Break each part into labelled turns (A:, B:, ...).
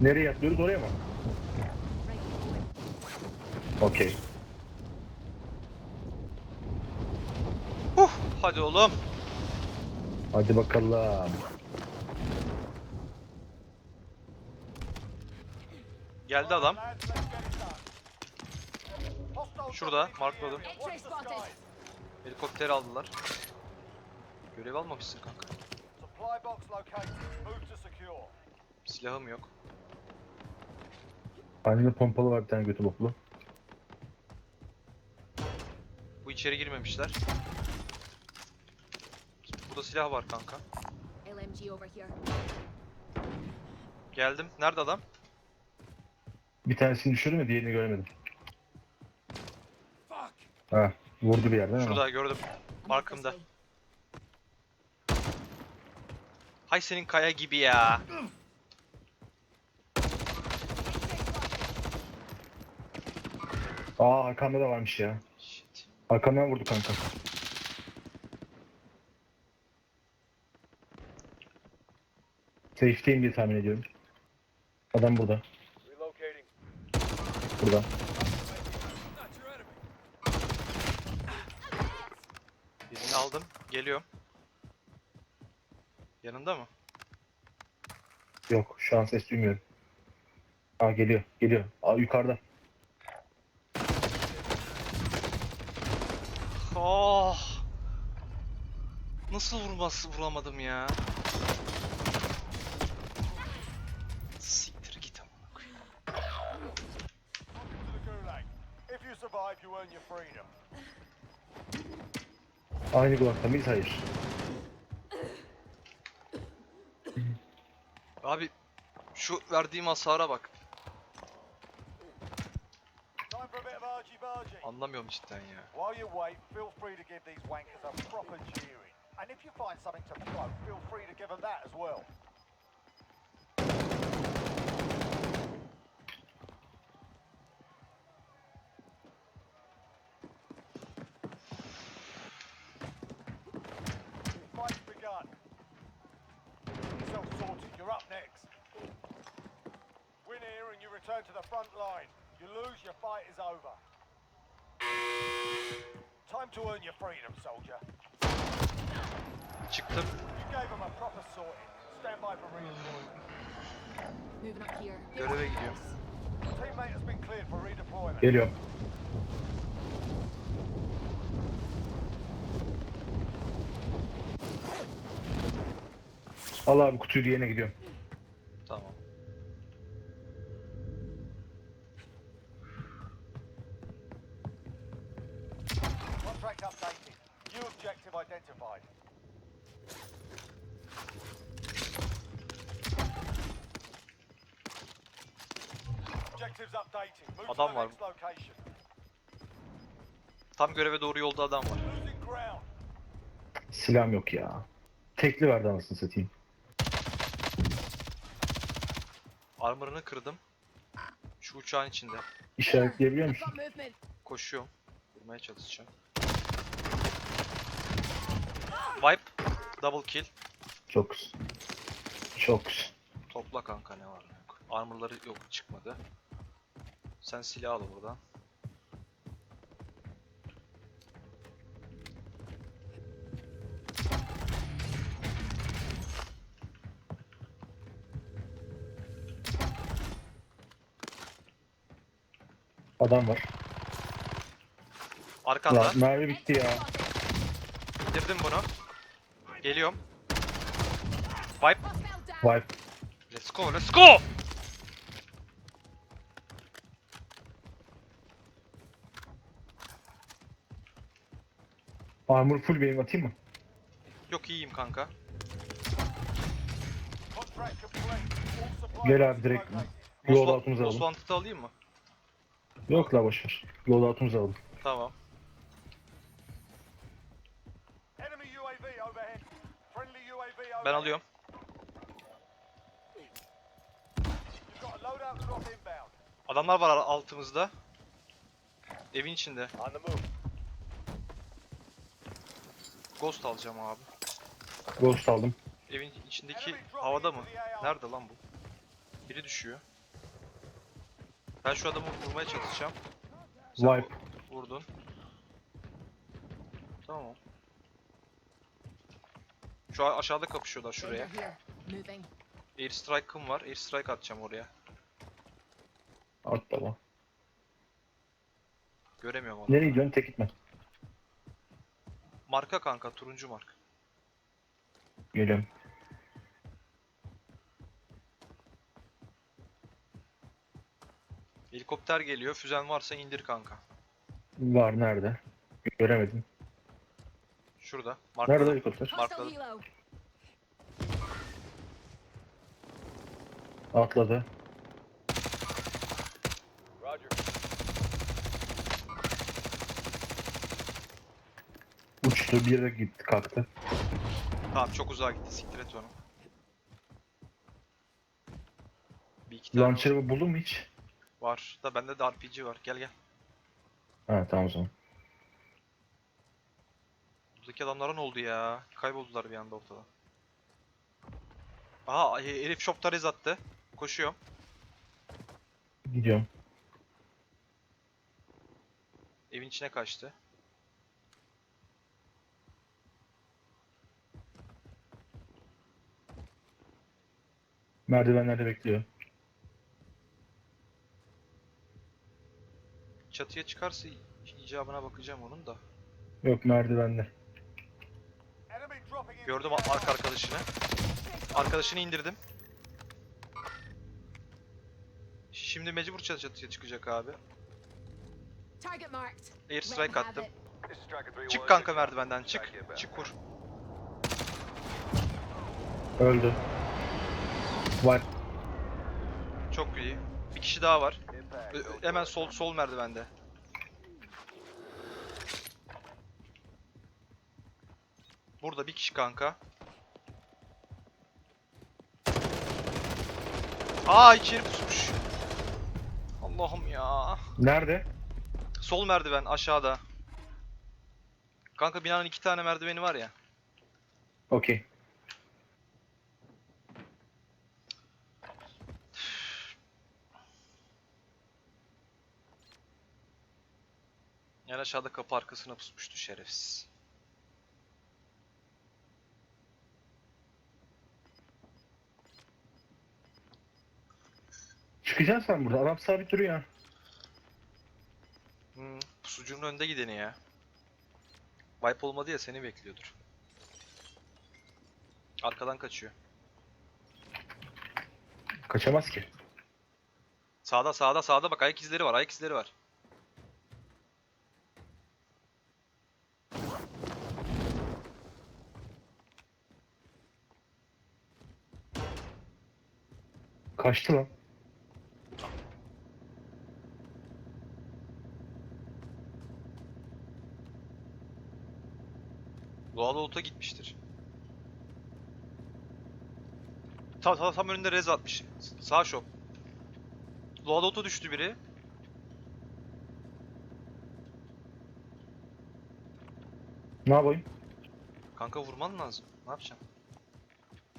A: Nereye atlıyoruz oraya mı? Okey.
B: Huh, hadi oğlum.
A: Hadi bakalım.
B: Geldi adam. Şurada, markladım. Helikopteri aldılar. Görev almamışsın kanka. Silahım yok.
A: Annemde pompalı var bir tane götü boklu.
B: Bu içeri girmemişler. Burada silah var kanka.
C: LMG over here.
B: Geldim. Nerede adam?
A: Bir tanesini düşürdüm mü diğerini göremedim. Ha, vurdu bir yerden ama.
B: Şurada gördüm.
C: Up this
B: Markımda. Hay senin kaya gibi ya.
A: Aa arkamda da varmış ya.
B: Shit.
A: Arkamdan vurdu kanka. Safe'teyim diye tahmin ediyorum. Adam burada. Burada.
B: Birini aldım. Geliyorum. Yanında mı?
A: Yok şu an ses duymuyorum. Aa geliyor. Geliyor. Aa yukarıda.
B: Oh. Nasıl vurması vuramadım ya? Siktir git.
A: Aynı kulakta mıyız? Hayır.
B: Abi şu verdiğim hasara bak. Anlamıyorum cidden ya.
D: While you wait, feel free to give these wankers a proper cheering. And if you find something to throw, feel free to give them that as well. Fight's begun. Yourself sorted, you're up next. Win here and you return to the front line. You lose, your fight is over. Time to earn your freedom, soldier.
B: Çıktım.
D: You gave them a proper sorting. Stand by for reinforcement.
C: Moving up here.
B: Göreve gidiyorum.
D: Teammate has been cleared for redeployment.
A: Geliyorum. Al abi kutuyu diğerine gidiyorum.
B: Tamam.
D: Contract updated. New objective identified. Objectives updated. Move to
B: Adam var. Tam göreve doğru yolda adam var.
A: Silahım yok ya. Tekli verdi anasını satayım.
B: Armor'ını kırdım. Şu uçağın içinde.
A: İşaretleyebiliyor musun?
B: Koşuyorum. Vurmaya çalışacağım. Wipe. Double kill.
A: Çok güzel. Çok güzel.
B: Topla kanka ne var ne yok. Armor'ları yok çıkmadı. Sen silah al buradan.
A: Adam var.
B: Arkanda.
A: Lan mermi bitti ya.
B: Bitirdim bunu. Geliyorum. Wipe.
A: Vay.
B: Let's go, let's go!
A: Armor full benim atayım mı?
B: Yok iyiyim kanka.
A: Gel abi direkt. Loadout'umuzu alalım.
B: Loadout'u alayım mı?
A: Yok la boşver. Loadout'umuzu alalım.
B: Tamam. Ben alıyorum. Adamlar var altımızda. Evin içinde.
D: On the move.
B: Ghost alacağım abi.
A: Ghost aldım.
B: Evin içindeki havada mı? Nerede lan bu? Biri düşüyor. Ben şu adamı vurmaya çalışacağım. Sen
A: Wipe.
B: vu- Vurdun. Tamam. Şu an aşağıda kapışıyorlar şuraya.
C: Moving.
B: Air strike'ım var. Air strike atacağım oraya.
A: At baba.
B: Göremiyorum onu.
A: Nereye gidiyorsun? Tek gitme.
B: Marka kanka, turuncu mark.
A: Geliyorum.
B: Helikopter geliyor. Füzen varsa indir kanka.
A: Var nerede? Göremedim.
B: Şurada. Markada.
A: Nerede helikopter?
B: Markladım.
A: Atladı. Uçtu bir yere gitti kalktı.
B: Tamam çok uzağa gitti. Siktir et onu. Bir iki tane
A: Launcher'ı buldun mu hiç?
B: var. Da bende de RPG var. Gel gel.
A: Ha tamam o zaman.
B: Buradaki adamlara ne oldu ya? Kayboldular bir anda ortada. Aha he- herif shopta rez attı. Koşuyorum.
A: Gidiyorum.
B: Evin içine kaçtı.
A: Merdivenlerde bekliyor.
B: Çatıya çıkarsa icabına bakacağım onun da.
A: Yok merdivende.
B: Gördüm arka arkadaşını. Arkadaşını indirdim. Şimdi mecbur çat- çatıya çıkacak abi. Air strike attım. Çık kanka merdivenden çık. Çık kur.
A: Öldü. Var.
B: Çok iyi. Bir kişi daha var. Ö- hemen sol sol merdivende. Burada bir kişi kanka. Aa içeri pusmuş. Allah'ım ya.
A: Nerede?
B: Sol merdiven aşağıda. Kanka binanın iki tane merdiveni var ya.
A: Okey.
B: Yani aşağıda kapı arkasına pusmuştu şerefsiz.
A: Çıkacaksın sen burada. Adam sabit duruyor.
B: Hmm, pusucunun önde gideni ya. Wipe olmadı ya seni bekliyordur. Arkadan kaçıyor.
A: Kaçamaz ki.
B: Sağda sağda sağda bak ayak izleri var ayak izleri var.
A: Kaçtı lan.
B: Doğal oluta gitmiştir. Tam, tam, tam önünde rez atmış. Sağ şop. Doğal oluta düştü biri.
A: Ne yapayım?
B: Kanka vurman lazım. Ne yapacaksın?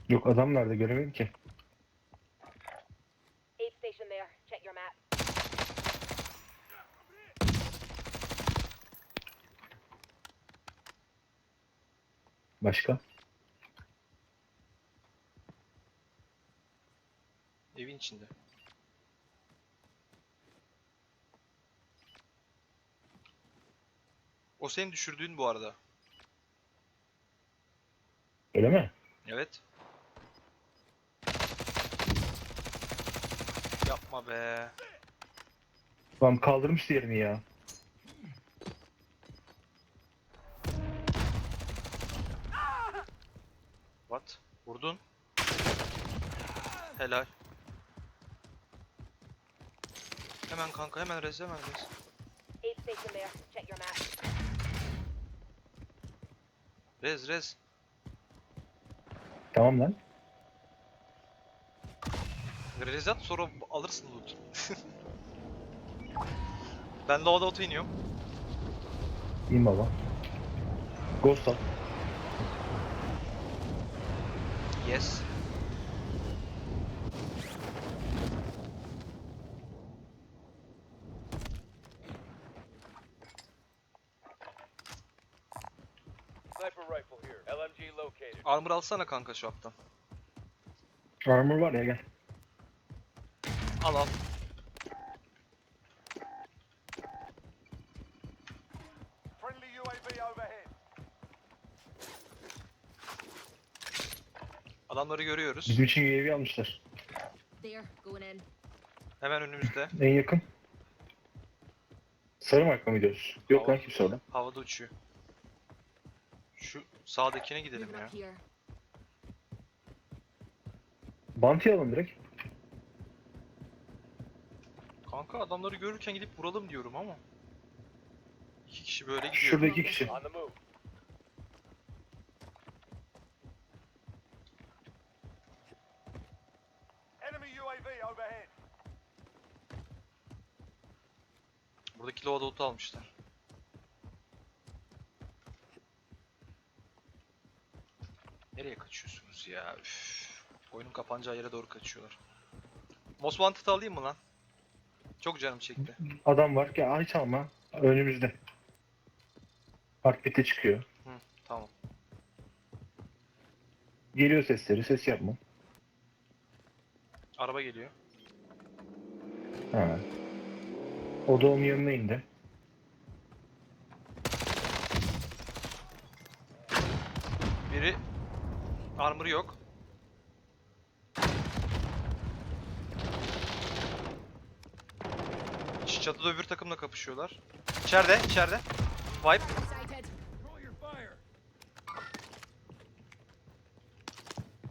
A: Yok adam nerede göremedim ki.
E: Aid station there. Check your map.
A: Başka?
B: Evin içinde. O senin düşürdüğün bu arada.
A: Öyle mi?
B: Evet. Yapma be.
A: Lan kaldırmış diğerini ya.
B: What? Vurdun. Helal. Hemen kanka hemen rez hemen rez.
E: Aid station there. Check your map.
B: Rez rez.
A: Tamam lan.
B: Rez at sonra alırsın loot. ben lava auto iniyorum.
A: İn baba. Ghost al.
B: Yes. Armor alsana kanka şu haptan.
A: Armor var ya gel.
B: Al al.
D: Friendly UAV overhead.
B: Adamları görüyoruz.
A: Bizim için UAV almışlar.
B: Hemen önümüzde.
A: En yakın. Sarı marka mı gidiyoruz? Yok lan kimse orada.
B: Havada uçuyor. Şu sağdakine gidelim ya.
A: Bounty alın direkt.
B: Kanka adamları görürken gidip vuralım diyorum ama. İki kişi böyle gidiyor.
A: Şurada iki kişi.
D: On the move. Enemy UAV overhead.
B: Buradaki lova loot'u almışlar. Nereye kaçıyorsunuz ya? Üf. Oyunun kapanacağı yere doğru kaçıyorlar. Most Wanted alayım mı lan? Çok canım çekti.
A: Adam var. Gel ay çalma. Önümüzde. Heartbeat'e çıkıyor.
B: Hı, tamam.
A: Geliyor sesleri. Ses yapma.
B: Araba geliyor.
A: Ha. O da onun yanına indi.
B: Biri armor yok. Çatıda öbür takımla kapışıyorlar. İçeride, içeride. Vibe.
C: Sighted.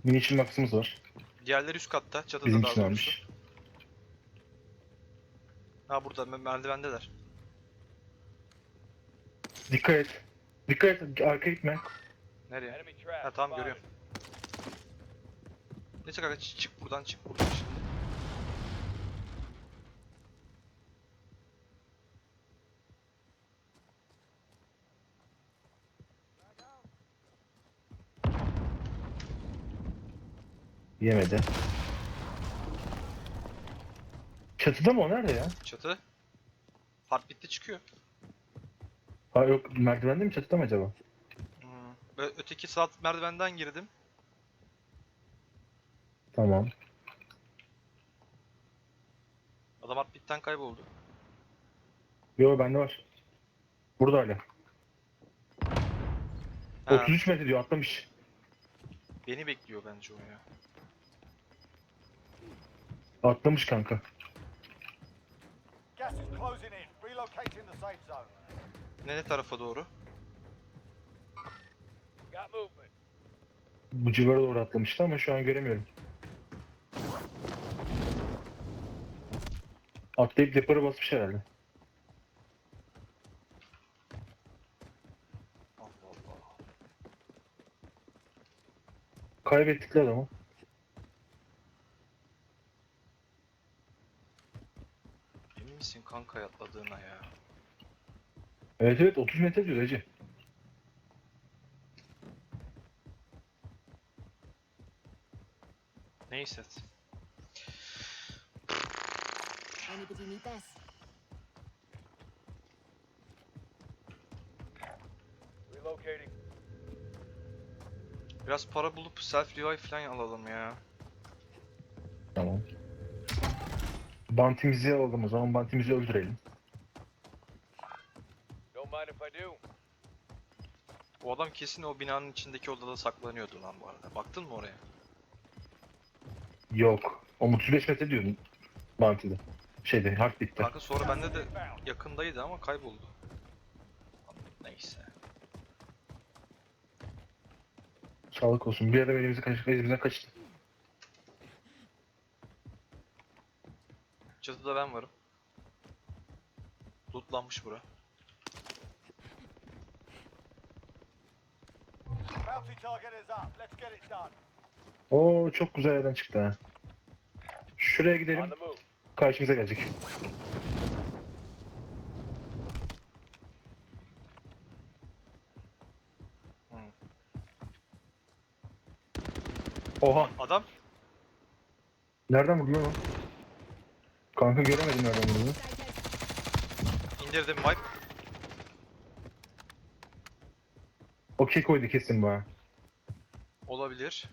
A: Munition max'ımız var.
B: Diğerleri üst katta. Çatıda
A: Bizim
B: daha
A: için
B: doğrusu.
A: almış.
B: Ha burada me- merdivendeler.
A: Dikkat et. Dikkat et. Arka gitme.
B: Nereye?
D: Enemy trap.
B: Ha tamam görüyorum. Neyse kanka çı- çık buradan çık buradan şimdi.
A: Yemedi. Çatıda mı o? Nerede ya?
B: Çatı. Heartbeat'te çıkıyor.
A: Ha yok merdivende mi çatıda mı acaba?
B: Hmm. Ve öteki sağ merdivenden girdim.
A: Tamam.
B: Adam Heartbeat'ten kayboldu.
A: Yo bende var. Burada hala.
B: Ha,
A: 33 metre diyor atlamış.
B: Beni bekliyor bence o ya.
A: Atlamış kanka.
D: Gas is closing in. Relocating the safe zone.
B: Ne ne tarafa doğru?
D: Got movement.
A: Bu civara doğru atlamıştı ama şu an göremiyorum. Atlayıp depara basmış herhalde. Kaybettikler adamı.
B: Emin misin kanka atladığına ya?
A: Evet evet 30 metre diyor hacı.
B: Neyse.
C: Anybody need this?
D: Relocating.
B: Biraz para bulup self revive falan alalım ya.
A: Tamam. Bantimizi alalım o zaman bantimizi öldürelim.
D: Don't mind if I do.
B: O adam kesin o binanın içindeki odada saklanıyordu lan bu arada. Baktın mı oraya?
A: Yok. O 35 metre diyordun bantide. Şeyde heartbeat'te.
B: Kanka sonra bende de yakındaydı ama kayboldu. Neyse.
A: Sağlık olsun. Bir adam elimizi kaç elimizden kaçtı.
B: Çatıda ben varım. Lootlanmış bura.
D: Bounty target is up. Let's get it done.
A: Oo çok güzel yerden çıktı ha. Şuraya
D: On
A: gidelim.
D: the move.
A: Karşımıza gelecek. Oha.
B: Adam
A: Nereden vurdu lan o? Kanka göremedim nereden.
C: Sighted.
B: indirdim wipe.
A: Okey koydu kesin bana.
B: Olabilir.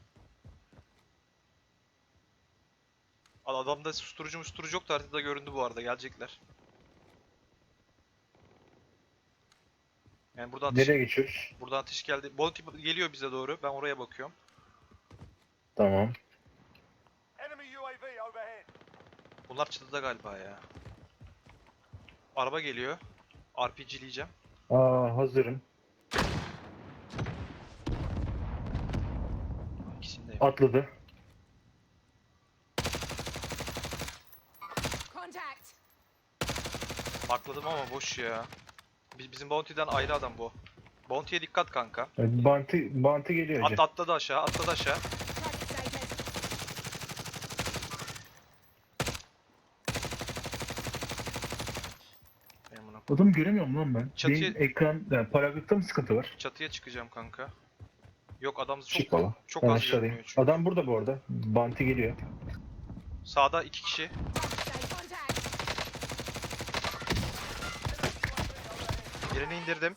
B: Al- Adamda susturucu musturucu yoktu haritada göründü bu arada gelecekler. Yani buradan ateş,
A: Nereye geçiyoruz?
B: buradan ateş geldi. Bounty geliyor bize doğru. Ben oraya bakıyorum.
A: Tamam.
D: Enemy UAV overhead.
B: Bunlar çatıda galiba ya. Araba geliyor. RPG'leyeceğim.
A: Aa hazırım.
B: İkisindeyim.
A: Atladı.
C: Contact!
B: Markladım ama boş ya. Biz, bizim Bounty'den ayrı adam bu. Bounty'ye dikkat kanka.
A: Evet, Bantı, bantı geliyor hacı.
B: At, atladı aşağı, atladı aşağı.
C: Target sighted.
B: Benim buna-
A: Adamı göremiyorum lan ben.
B: Çatıya-
A: Benim ekran, yani paraglıkta mı sıkıntı var?
B: Çatıya çıkacağım kanka. Yok adam çok
A: Çık baba.
B: çok
A: Ben
B: az
A: aşağıdayım.
B: görünüyor çünkü.
A: Adam burada bu arada. Bantı geliyor.
B: Sağda iki kişi. Birini indirdim.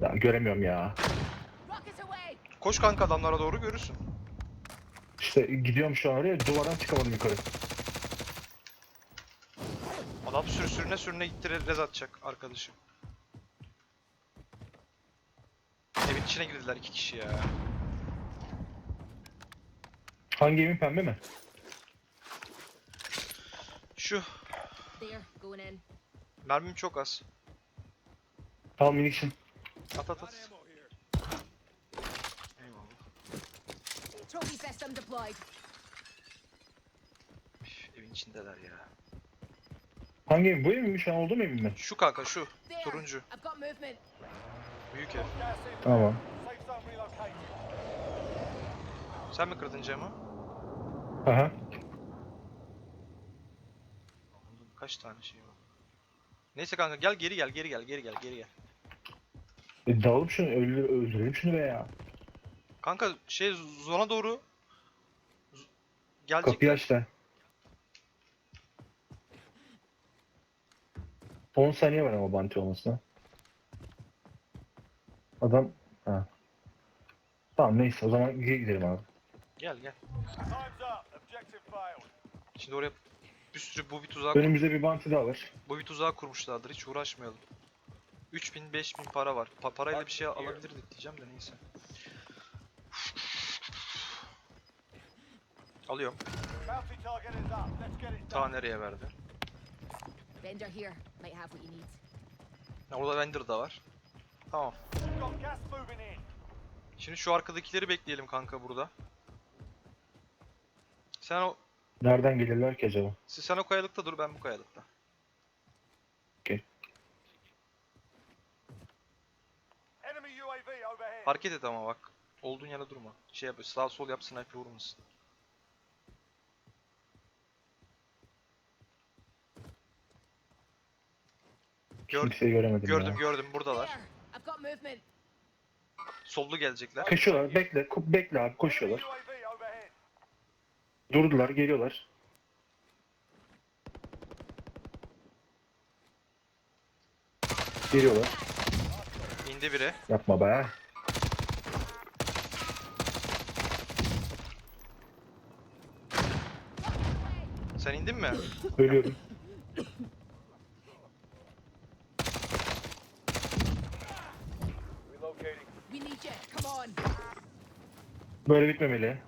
A: Ya göremiyorum ya.
B: Koş kanka adamlara doğru görürsün.
A: İşte gidiyorum şu an oraya. Duvardan çıkamadım yukarı.
B: Adam sür sürüne sürüne gitti re- rez atacak arkadaşım. Evin içine girdiler iki kişi ya.
A: Hangi evin pembe mi?
B: Şu mermim çok az.
A: Al miniksin.
B: At at at. Eyvallah. Üf, evin içindeler ya.
A: Hangi ev? Bu ev mi? Şu an olduğum evim mi?
B: Şu kanka şu. Turuncu. Büyük ev.
A: Tamam.
B: Sen mi kırdın camı?
A: Aha.
B: Kaç tane şey var? Neyse kanka gel geri gel geri gel geri gel geri gel.
A: E, dalıp şunu öldür, öldürelim şunu be ya.
B: Kanka şey zona doğru gelecek.
A: Kapıyı aç da. 10 saniye var ama banti olmasına. Adam... Ha. Tamam neyse o zaman geri gidelim abi.
B: Gel gel. Şimdi oraya bir sürü bu bir tuzak
A: Önümüzde bir banti daha var.
B: bu bir tuzağı kurmuşlardır hiç uğraşmayalım. 3000 5000 para var. Pa- parayla bir şey alabilirdik diyeceğim de neyse. Alıyorum.
D: Bounty target is up. Let's get it
B: Ta
D: done.
B: nereye verdi?
C: Vendor here. Might have what you need.
B: Orada vendor da var. Tamam.
D: We've got gas moving in.
B: Şimdi şu arkadakileri bekleyelim kanka burada. Sen o
A: Nereden gelirler ki acaba?
B: sen o kayalıkta dur ben bu kayalıkta.
D: Enemy UAV overhead.
B: Hareket et ama bak. Olduğun yere durma. Şey yap, sağ sol yap sniper vurmasın. Gördüm,
A: Kimseyi göremedim
B: gördüm,
A: ya.
B: gördüm. Buradalar.
C: There! I've got movement.
B: Sollu gelecekler.
A: Koşuyorlar bekle. ko- Bekle abi koşuyorlar. Durdular geliyorlar. Geliyorlar.
B: İndi biri.
A: Yapma be.
B: Sen indin mi?
A: Ölüyorum.
D: Relocating.
C: We need you. Come on.
A: Böyle bitmemeli.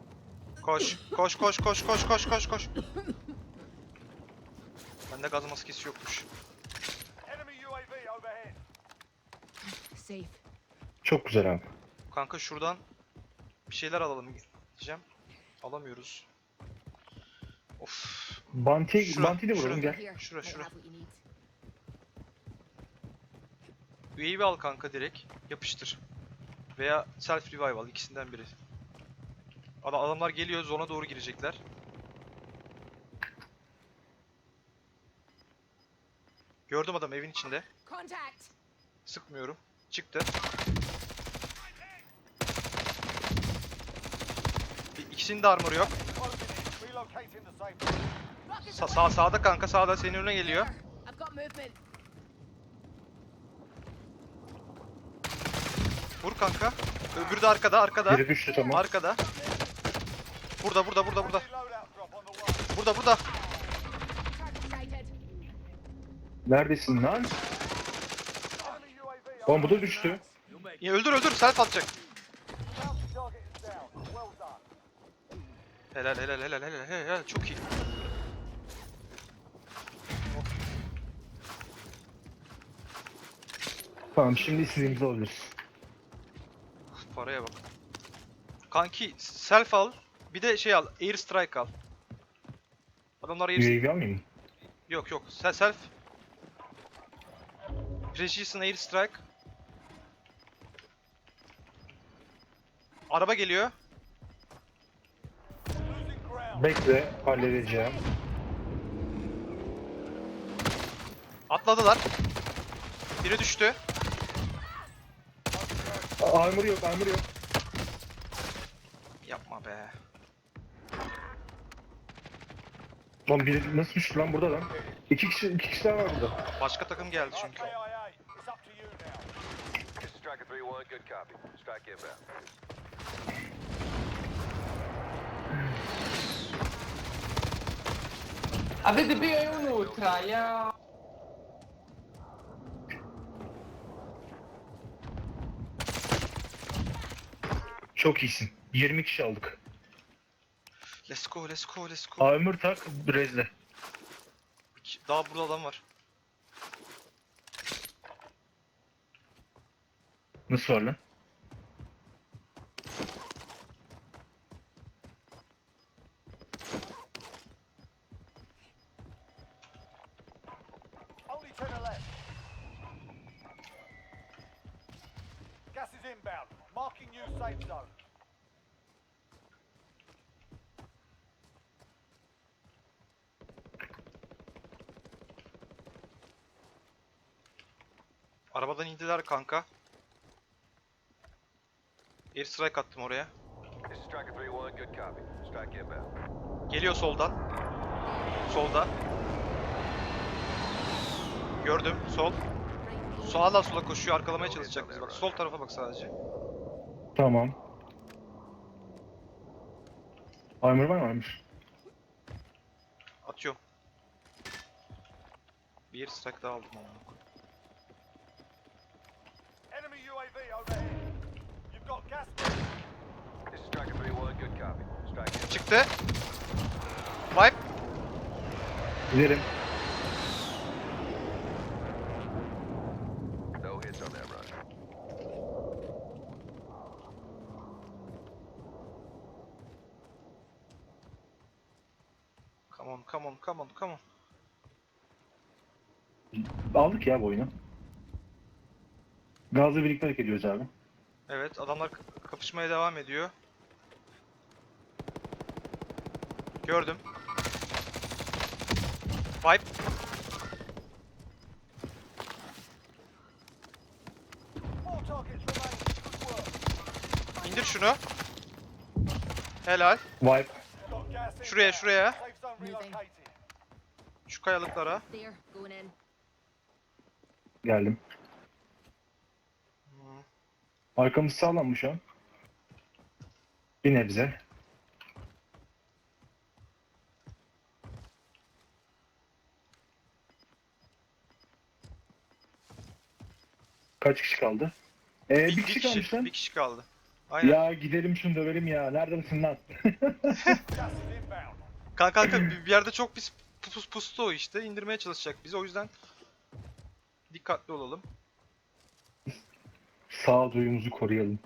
B: Koş, koş, koş, koş, koş, koş, koş, koş. Bende gaz maskesi yokmuş.
C: Safe.
A: Çok güzel abi.
B: Kanka şuradan bir şeyler alalım diyeceğim. Alamıyoruz. Of.
A: Banti,
B: Şura,
A: banti de vuralım gel.
B: Şura, şura. UAV al kanka direkt. Yapıştır. Veya self revive al ikisinden biri. Ada- Adamlar geliyor zona doğru girecekler. Gördüm adam evin içinde.
C: Contact!
B: Sıkmıyorum. Çıktı. İkisinin de armoru yok. Sa- sağ sağda kanka sağda senin önüne geliyor. Vur kanka. Öbürü de arkada arkada.
A: Biri düştü tamam.
B: Arkada. Burada burada burada burada. Burada burada.
A: Neredesin lan? Oğlum bu da düştü.
B: Ya öldür öldür self atacak. Helal helal helal helal helal çok iyi.
A: Tamam şimdi istediğimizi alırız.
B: Paraya bak. Kanki self al. Bir de şey al. Air strike al. Adamlar air
A: UAV almayayım mı?
B: Yok yok. Se- Self. Precision air strike. Araba geliyor.
A: Bekle halledeceğim.
B: Atladılar. Biri düştü.
A: A- Armor yok armor yok.
B: Yapma be.
A: Lan biri nasıl düştü lan burada lan? İki kişi, iki kişi daha var burada.
B: Başka takım geldi çünkü.
F: Striker 3-1, good copy. Strike inbound.
G: Avete ya.
A: Çok iyisin. 20 kişi aldık.
B: Let's go let's go let's go.
A: Armor tak Brezle.
B: Daha burada adam var.
A: Nasıl var lan?
D: Only 10 are left. Gas is inbound. Marking new safe zone.
B: Arabadan indiler kanka. Air strike attım oraya.
F: This is Striker 3-1, good copy. Strike inbound.
B: Geliyor soldan. Solda. Gördüm. Sol. Sağdan sola koşuyor. Arkalamaya çalışacak bizi. Bak sol tarafa bak sadece.
A: Tamam. Armor var mı armor?
B: Atıyorum. Bir strike daha aldım ama.
D: Enemy UAV overhead. You've got gas.
F: This is Striker 3-1, good copy. Strike inbound.
B: Çıktı. Wipe.
A: Giderim.
F: No hits on that run.
B: Come on, come on, come on, come on.
A: Aldık ya bu oyunu. Gazla birlikte hareket ediyoruz abi.
B: Evet, adamlar k- kapışmaya devam ediyor. Gördüm. Wipe. İndir şunu. Helal.
A: Wipe.
B: Şuraya, şuraya. Şu kayalıklara.
C: There, going in.
A: Geldim. Arkamız sağlam mı şu an? Bir nebze. Kaç kişi kaldı? Ee, bir,
B: Bir,
A: kişi
B: kişi,
A: kalmış lan.
B: bir kişi kaldı. Aynen.
A: Ya gidelim şunu dövelim ya. Nerede misin lan?
B: Kanka kanka bir bir yerde çok pis pus pustu o işte. İndirmeye çalışacak bizi. O yüzden dikkatli olalım.
A: Sağ duyumuzu koruyalım.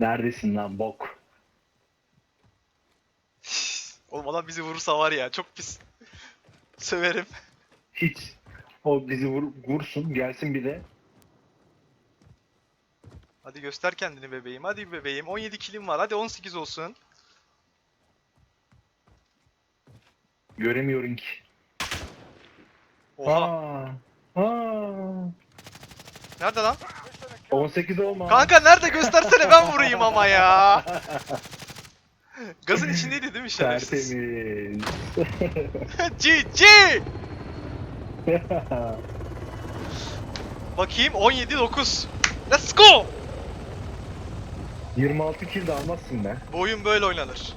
A: Neredesin lan bok?
B: Oğlum adam bizi vurursa var ya çok pis. Söverim.
A: Hiç. O bizi vur, vursun gelsin bir de.
B: Hadi göster kendini bebeğim. Hadi bebeğim. 17 kilim var. Hadi 18 olsun.
A: Göremiyorum ki.
B: Oha.
A: Aa, aa.
B: Nerede lan?
D: Mission accomplished.
A: 18 olma.
B: Kanka nerede göstersene ben vurayım ama ya. Gazın içindeydi değil mi şerefsiz?
A: Tertemiz.
B: GG! Bakayım 17 9. Let's go!
A: 26 kill de almazsın be.
B: Bu oyun böyle oynanır.